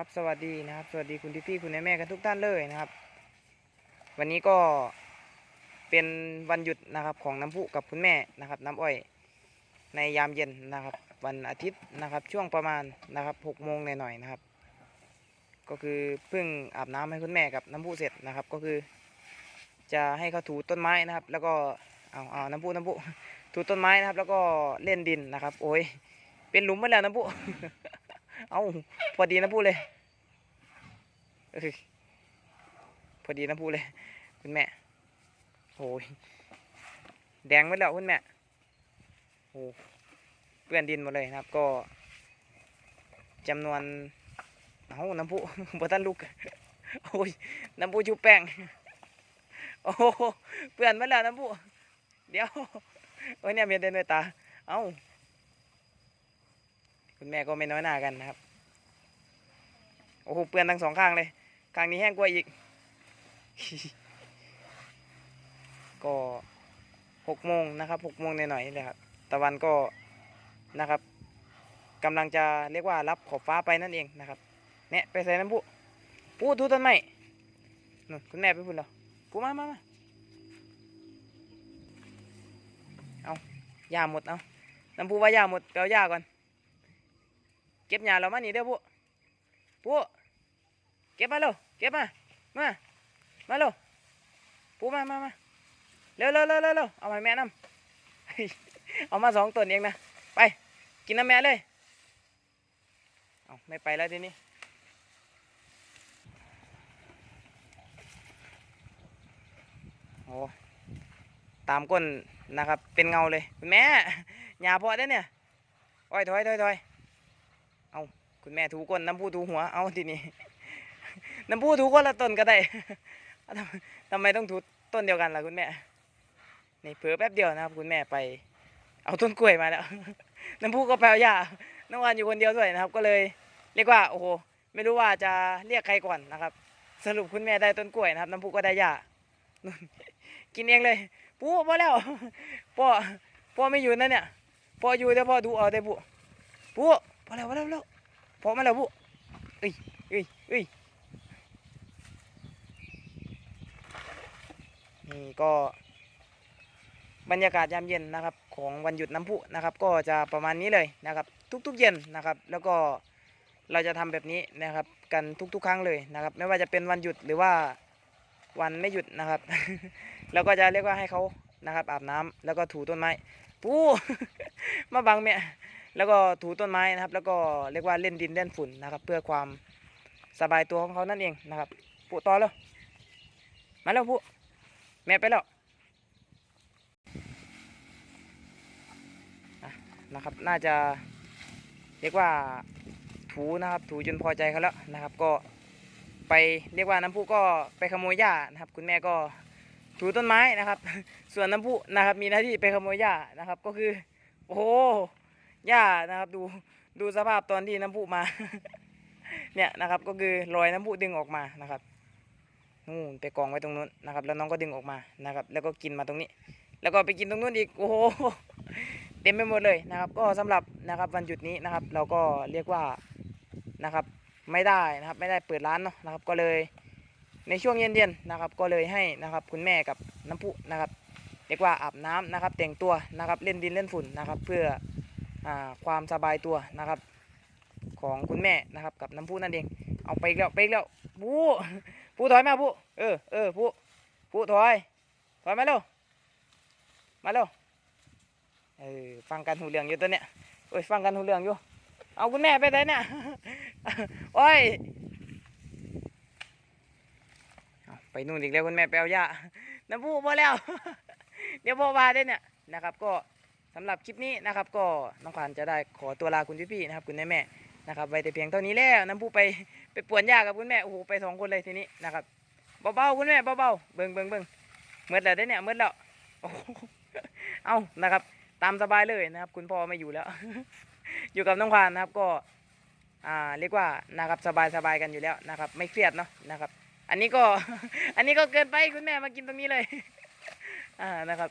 ครับ สวัสดีนะครับ สวัสดีคุณพี่พี่คุณแม่แม่กันทุกท่านเลยนะครับ วันนี้ก็เป็นวันหยุดนะครับของน้ำพุกับคุณแม่นะครับ น้ำอ้อยในยามเย็นนะครับ วันอาทิตย์นะครับช่วงประมาณนะครับหกโมงหน่อยๆนะครับ ก็คือเพิ่งอาบน้ำให้คุณแม่กับน้ำพุเสร็จนะครับ ก็คือ จะให้เขาถูต้นไม้นะครับ แล้วก็เอาเอาน้ำพุน้ำพุถูต้นไม้นะครับ แล้วก็เล่นดินนะครับ โอ้ยเป็นหลุมมดแล้วน้ำพุ เอาพอดีน้ำพุเลยพอดีน้ำพุเลย คุณแม่โอ้ยแดงหมดแล้วคุณแม่โอ้เปื้อนดินหมดเลยนะครับ ก็จำนวนเอาน้ำพุบ่ทันลุกโอ้ยน้ำพุชุบแป้งโอ้เปื่อนมาแล้วน้ำพุเดี๋ยวโอ้ยเนี่ยเมียเดินด้วยตา เอ้า คุณแม่ก็ไม่น้อยหน้ากันนะครับ โอ้โหเปื่อนทั้งสองข้างเลย ข้างนี้แห้งกว่าอีก ก็หกโมงนะครับหกโมงหน่อยๆเลยครับ ตะวันก็นะครับกำลังจะเรียกว่ารับขอบฟ้าไปนั่นเองนะครับ เนี่ยไปใส่น้ำพุปูทุต้นไม้นู่นคุณแม่ไปพูดแล้วปูมามามาเอาหญ้าหมดเอาน้ำพุว่าหญ้าหมดไปเอาหญ้าก่อน เก็บหญ้าเรามานี่เด้อพุปูเก็บมาเร็วเก็บมา มา มาเร็วปูมามามาเร็วเร็วเร็วเร็วเร็วเอามาให้แม่น้ำเอามาสองต้นเองนะ ไป กินน้ำแม่เลย เอาไม่ไปแล้วทีนี้โอ้ตามก้นนะครับ เป็นเงาเลย แม่หยาพอได้เนี่ยอ้อยถอยถอยถอย เอาคุณแม่ถูก้นน้ำพูถูหัว เอาทีนี้น้ำพูถูคนละต้นก็ได้ทำไมต้องถูต้นเดียวกันล่ะคุณแม่นี่เผลอแป๊บเดียวนะครับ คุณแม่ไป เอาต้นกล้วยมาแล้วน้ำพูก็แปลหญ้าน้องวานอยู่คนเดียวด้วยนะครับ ก็เลย เรียกว่าโอ้โหไม่รู้ว่าจะเรียกใครก่อนนะครับ สรุปคุณแม่ได้ต้นกล้วยนะครับ น้ำพูก็ได้หญ้ากินเองเลยปูพอแล้วพ่อพ่อไม่อยู่นั่นเนี่ยพ่ออยู่แต่พ่อดูเอาแต่ปูปู พอแล้วพอแล้วพอแล้วพอมาแล้วปูเอ้ยเอ้ยเอ้ยนี่ก็บรรยากาศยามเย็นนะครับของวันหยุดน้ำพุนะครับ ก็จะประมาณนี้เลยนะครับ ทุกๆเย็นนะครับ แล้วก็เราจะทำแบบนี้นะครับ กันทุกๆ ครั้งเลยนะครับ ไม่ว่าจะเป็นวันหยุดหรือว่าวันไม่หยุดนะครับ แล้วก็จะเรียกว่าให้เขานะครับ อาบน้ำแล้วก็ถูต้นไม้ปูมาบังเมีย แล้วก็ถูต้นไม้นะครับ แล้วก็เรียกว่าเล่นดินเล่นฝุ่นนะครับ เพื่อความสบายตัวของเขานั่นเองนะครับปูต่อแล้วมาแล้วปูแม่ไปแล้วนะครับ น่าจะเรียกว่าถูนะครับ ถูจนพอใจเขาแล้วนะครับ ก็ไปเรียกว่าน้ำพุก็ไปขโมยหญ้านะครับ คุณแม่ก็ถูต้นไม้นะครับ ส่วนน้ำพุนะครับ มีหน้าที่ไปขโมยหญ้านะครับ ก็คือ โอ้ หญ้านะครับ ดูดูสภาพตอนที่น้ำพุมา เนี่ยนะครับ ก็คือรอยน้ำพุดึงออกมานะครับนู่นไปกองไว้ตรงนู้นนะครับ แล้วน้องก็ดึงออกมานะครับ แล้วก็กินมาตรงนี้ แล้วก็ไปกินตรงนู้นอีกโอ้โหเต็มไปหมดเลยนะครับ ก็สำหรับนะครับวันหยุดนี้นะครับ เราก็เรียกว่านะครับไม่ได้นะครับไม่ได้เปิดร้านเนาะนะครับ ก็เลยในช่วงเย็นๆนะครับ ก็เลยให้นะครับคุณแม่กับน้ำพุนะครับ เรียกว่าอาบน้ำนะครับ แต่งตัวนะครับเล่นดินเล่นฝุ่นนะครับ เพื่อ ความสบายตัวนะครับ ของคุณแม่นะครับ กับน้ำพุนั่นเอง เอาไปแล้วไปแล้วปูปูถอยมาปูเออเออปูปูถอยถอยมาเร็วมาเร็วเออฟังกันหูเรื่องอยู่ตัวเนี้ยโอ้ยฟังกันหูเรื่องอยู่ เอาคุณแม่ไปไหนเนี่ยโอ้ยไปนู่นอีกแล้วคุณแม่ไปเอาหญ้าน้ำพุพอแล้ว เดี๋ยวพอมาได้เนี่ยนะครับก็ สำหรับคลิปนี้นะครับก็น้องขวัญจะได้ขอตัวลาคุณพี่ๆนะครับคุณแม่แม่ๆนะครับไว้แต่เพียงเท่านี้แล้วน้ำพุไปไปป่วนหญ้ากับคุณแม่โอ้โหไปสองคนเลยทีนี้นะครับเบาๆคุณแม่เบาๆเบิ่งเบิ่งเบิ่งเมื่อแล้วได้เนี่ยเมื่อแล้วเอานะครับ ตามสบายเลยนะครับ คุณพ่อไม่อยู่แล้ว อยู่กับน้องขวัญนะครับก็อ่าเรียกว่านะครับสบายสบายกันอยู่แล้วนะครับ ไม่เครียดเนาะนะครับ อันนี้ก็ อันนี้ก็เกินไปคุณแม่มากินตรงนี้เลย อ่านะครับ